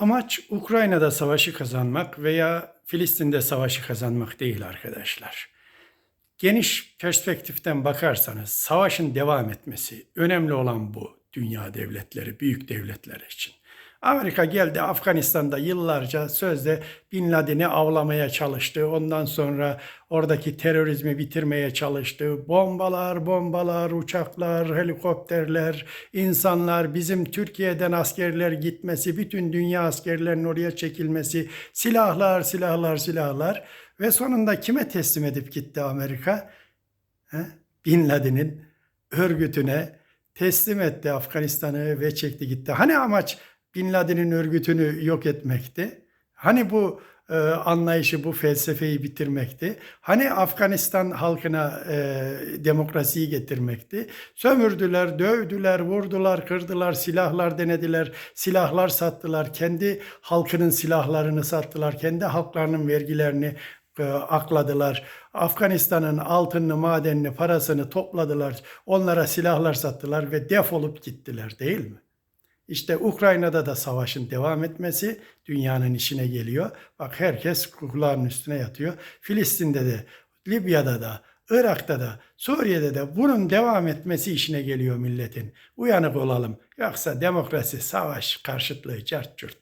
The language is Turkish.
Amaç Ukrayna'da savaşı kazanmak veya Filistin'de savaşı kazanmak değil arkadaşlar. Geniş perspektiften bakarsanız savaşın devam etmesi önemli olan bu dünya devletleri, büyük devletler için. Amerika geldi Afganistan'da yıllarca sözde Bin Laden'i avlamaya çalıştı. Ondan sonra oradaki terörizmi bitirmeye çalıştı. Bombalar, bombalar, uçaklar, helikopterler, insanlar, bizim Türkiye'den askerler gitmesi, bütün dünya askerlerinin oraya çekilmesi, silahlar, silahlar, silahlar ve sonunda kime teslim edip gitti Amerika? He? Bin Laden'in örgütüne teslim etti Afganistan'ı ve çekti gitti. Hani amaç Bin Laden'in örgütünü yok etmekti? Hani bu e, anlayışı, bu felsefeyi bitirmekti? Hani Afganistan halkına e, demokrasiyi getirmekti? Sömürdüler, dövdüler, vurdular, kırdılar, silahlar denediler, silahlar sattılar, kendi halkının silahlarını sattılar, kendi halklarının vergilerini e, akladılar. Afganistan'ın altınını, madenini, parasını topladılar. Onlara silahlar sattılar ve defolup gittiler değil mi? İşte Ukrayna'da da savaşın devam etmesi dünyanın işine geliyor. Bak herkes kulağının üstüne yatıyor. Filistin'de de, Libya'da da, Irak'ta da, Suriye'de de bunun devam etmesi işine geliyor milletin. Uyanık olalım. Yoksa demokrasi, savaş, karşıtlığı, cart curt.